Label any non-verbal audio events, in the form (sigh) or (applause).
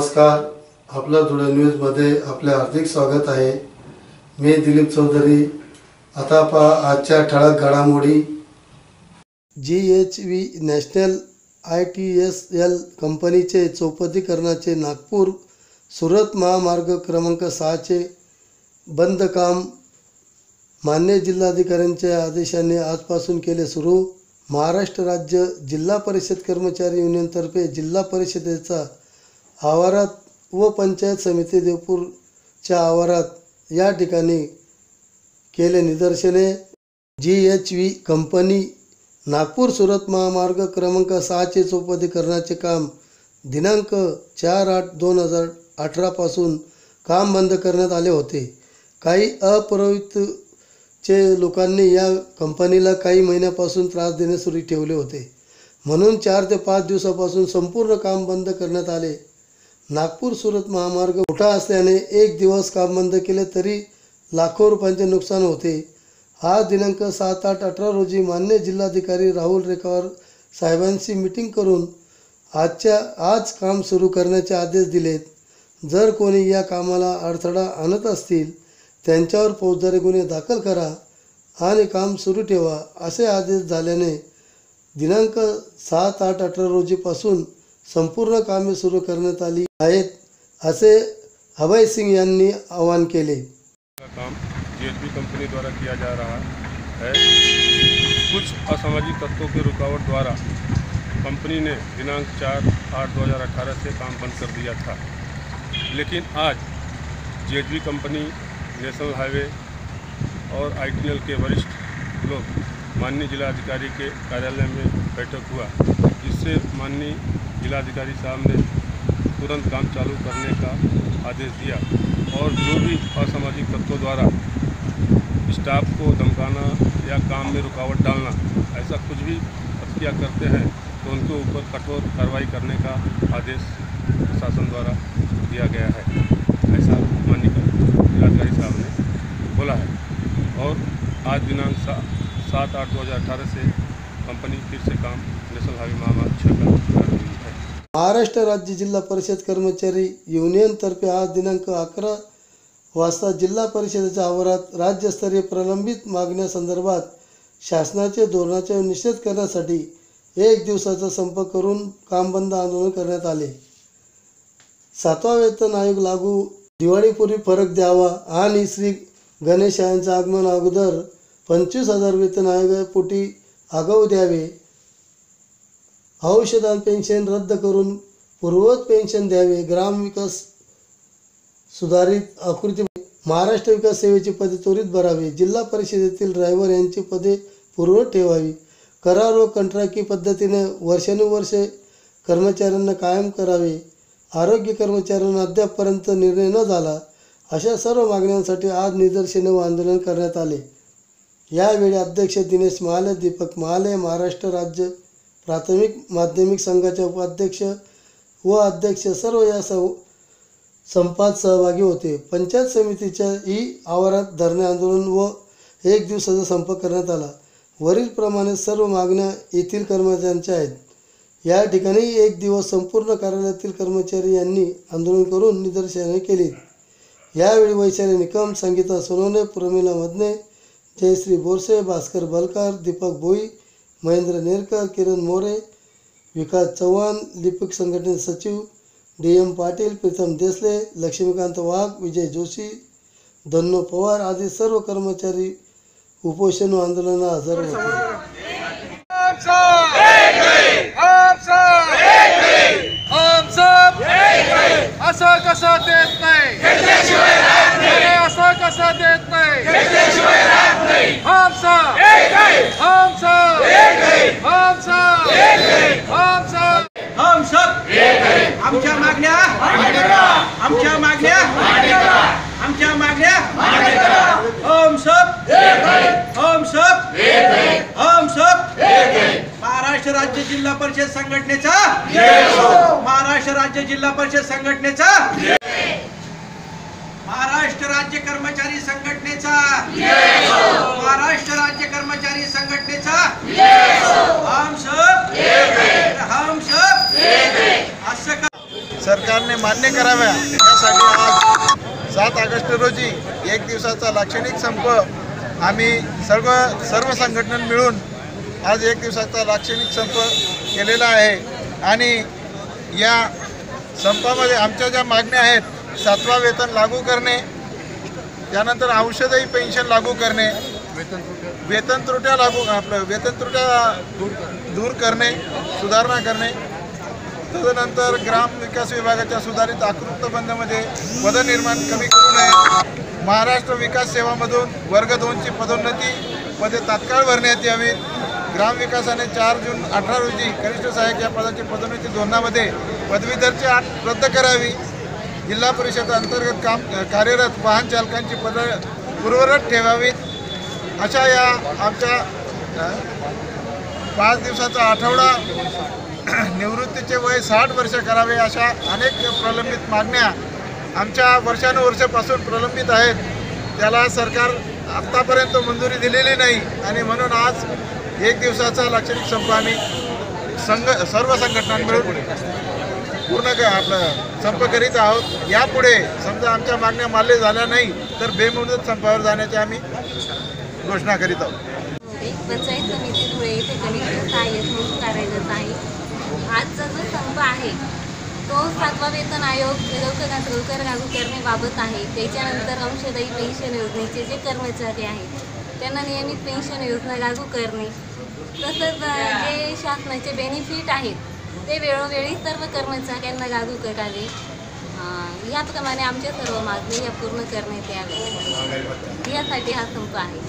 नमस्कार. आपला धुळे न्यूजमध्ये आपले हार्दिक स्वागत आहे. मी दिलीप चौधरी. आता पहा आजच्या ठळक घडामोडी. G H V national I T S L कंपनीचे चौपदीकरणाचे नागपूर सुरत महामार्ग क्रमांक सहाचे बंद काम मान्य जिल्हाधिकाऱ्यांच्या आदेशाने आजपासून केले सुरू. महाराष्ट्र राज्य जिल्हा परिषद कर्मचारी युनियनतर्फे जिल्हा परिषदेचा आवारात व पंचायत समिती देवपूरच्या आवारात या ठिकाणी केले निदर्शने. G H V company Nagpur Surat महामार्ग क्रमांक सहाचे चौपदीकरणाचे काम दिनांक चार आठ दोन हजार अठरापासून काम बंद करण्यात आले होते. काही अपुरोहितचे लोकांनी या कंपनीला काही महिन्यापासून त्रास देणे सुरू ठेवले होते. म्हणून चार ते पाच दिवसापासून संपूर्ण काम बंद करण्यात आले. नागपूर सुरत महामार्ग मोठा असल्याने एक दिवस काम बंद केले तरी लाखो रुपयांचे नुकसान होते. आज दिनांक सात आठ अठरा रोजी मान्य जिल्हाधिकारी राहुल रेखावर साहेबांशी मिटिंग करून आजच्या आज काम सुरू करण्याचे आदेश दिलेत. जर कोणी या कामाला अडथळा आणत असतील त्यांच्यावर फौजदारी गुन्हे दाखल करा आणि काम सुरू ठेवा असे आदेश झाल्याने दिनांक सात आठ अठरा रोजीपासून संपूर्ण कामे सुरू करण्यात आली आहेत, असे अभय सिंग यांनी का काम जीएसबी कंपनी द्वारा किया जा रहा है? कुछ असामाजिक तत्वों के रुकावट द्वारा कंपनी ने दिनांक चार आठ दो हज़ार अठारह से काम बंद कर दिया था। लेकिन आज जीएसबी कंपनी नेशनल हाईवे और आईटीएल के वरिष्ठ लोग माननीय जिलाधिकारी के कार्यालय में बैठक हुआ, जिससे माननीय जिलाधिकारी साहब ने तुरंत काम चालू करने का आदेश दिया और जो भी असामाजिक तत्वों द्वारा स्टाफ को धमकाना या काम में रुकावट डालना, ऐसा कुछ भी हत्या करते हैं तो उनके ऊपर कठोर कार्रवाई करने का आदेश प्रशासन द्वारा दिया गया है, ऐसा मान्य जिलाधिकारी साहब ने बोला है। और आज दिनांक सात आठ दो हज़ार अठारह से कंपनी फिर से काम, नेशनल हाईवे महामार्ग छः है महाराष्ट्र राज्य जिल्हा परिषद कर्मचारी युनियनतर्फे आज दिनांक अकरा वाजता जिल्हा परिषदेच्या आवारात राज्यस्तरीय प्रलंबित मागण्यासंदर्भात शासनाचे धोरणाचे निषेध करण्यासाठी एक दिवसाचा संप करून काम बंद आंदोलन करण्यात आले. सातवा वेतन आयोग लागू दिवाळीपूर्वी फरक द्यावा आणि श्री गणेश यांचं आगमन अगोदर पंचवीस हजार वेतन आयोगापोटी आगाऊ द्यावे. औषध पेन्शन रद्द करून पूर्ववत पेन्शन द्यावे. ग्रामविकास सुधारित आकृती महाराष्ट्र विकास सेवेची पदे त्वरित भरावी. जिल्हा परिषदेतील ड्रायव्हर यांची पदे पूर्ववत ठेवावी. करार व कंत्राकी पद्धतीने वर्षानुवर्षे कर्मचाऱ्यांना कायम करावे. आरोग्य कर्मचाऱ्यांना अद्यापपर्यंत निर्णय न झाला अशा सर्व मागण्यांसाठी आज निदर्शने व आंदोलन करण्यात आले. यावेळी अध्यक्ष दिनेश महाले दीपक महाले महाराष्ट्र राज्य प्राथमिक माध्यमिक संघाचे उपाध्यक्ष व अध्यक्ष सर्व या सं संपात सहभागी होते. पंचायत समितीच्या ई आवारात धरणे आंदोलन व एक दिवसाचा संप करण्यात आला. वरीलप्रमाणे सर्व मागण्या येथील कर्मचाऱ्यांच्या आहेत. या ठिकाणी एक दिवस संपूर्ण कार्यालयातील कर्मचारी यांनी आंदोलन करून निदर्शने केली यावेळी वैशाली निकम संगीता सोनवणे प्रमिला मदने जयश्री बोरसे भास्कर बलकार दीपक भोई महेंद्र नेरकर किरण मोरे विकास चव्हाण लिपिक संघटनेचे सचिव डी एम पाटील प्रीतम देसले लक्ष्मीकांत वाघ विजय जोशी धन्नो पवार आदी सर्व कर्मचारी उपोषण आंदोलनाला हजर होते असं कसं देत नाही असं कसं देत नाही आमच्या मागण्या आमच्या मागण्या आमच्या मागण्या हम सब महाराष्ट्र राज्य जिल्हा परिषद संघटनेचा महाराष्ट्र राज्य जिल्हा परिषद संघटनेचा महाराष्ट्र राज्य कर्मचारी संघटनेचा. महाराष्ट्र राज्य कर्मचारी संघटनेचा. हम सब हम सब असं सरकारने मान्य कराव्या. यासाठी आज सात ऑगस्ट रोजी एक दिवसाचा लाक्षणिक संप आम्ही सर्व सर्व संघटना मिळून आज एक दिवसाचा लाक्षणिक संप केलेला आहे. आणि या संपामध्ये आमच्या ज्या मागण्या आहेत सातवा वेतन लागू करणे त्यानंतर औषधही पेन्शन लागू करणे वेतन त्रुट्या. लागू आपलं वेतन त्रुट्या दूर करणे सुधारणा करणे. तदनंतर ग्राम विकास विभागाच्या सुधारित आकृत बंदमध्ये पदनिर्माण कमी करू नये. महाराष्ट्र विकास सेवामधून वर्ग दोनची पदोन्नती पदे तात्काळ भरण्यात यावी ग्रामविकासाने चार जून अठरा रोजी कनिष्ठ सहाय्यक या पदाची पदोन्नती धोरणामध्ये पदवीधरची अट रद्द करावी. जिल्हा परिषद अंतर्गत काम कार्यरत वाहन चालकांची पद पूर्वरत ठेवावीत. अशा या आमच्या पाच दिवसाचा आठवडा (clears throat) निवृत्तीचे वय साठ वर्ष करावे अशा अनेक प्रलंबित मागण्या आमच्या वर्षानुवर्षापासून प्रलंबित आहेत. त्याला सरकार आत्तापर्यंत मंजुरी दिलेली नाही आणि म्हणून आज एक दिवसाचा लाक्षणिक संप आम्ही संघ सर्व संघटना मिळून पूर्ण क- आपलं संप करीत आहोत? यापुढे समजा आमच्या मागण्या मान्य झाल्या नाही तर बेमुदत संपावर जाण्याची आम्ही घोषणा करीत आहोत. पंचायत समिती धुळे येथे कनिष्ठ सहाय्यक म्हणून कार्यरत आहे. आजचा जो संप आहे तो सातवा वेतन आयोग लवकरात लवकर लागू करण्याबाबत आहे. त्याच्यानंतर अंशदायी पेन्शन योजनेचे जे कर्मचारी आहेत त्यांना नियमित पेन्शन योजना लागू करणे. तसंच जे शासनाचे बेनिफिट आहेत ते वेळोवेळी सर्व कर्मचाऱ्यांना लागू करावे. याप्रमाणे आमच्या सर्व मागणी या पूर्ण करण्यात याव्या यासाठी हा संप आहे.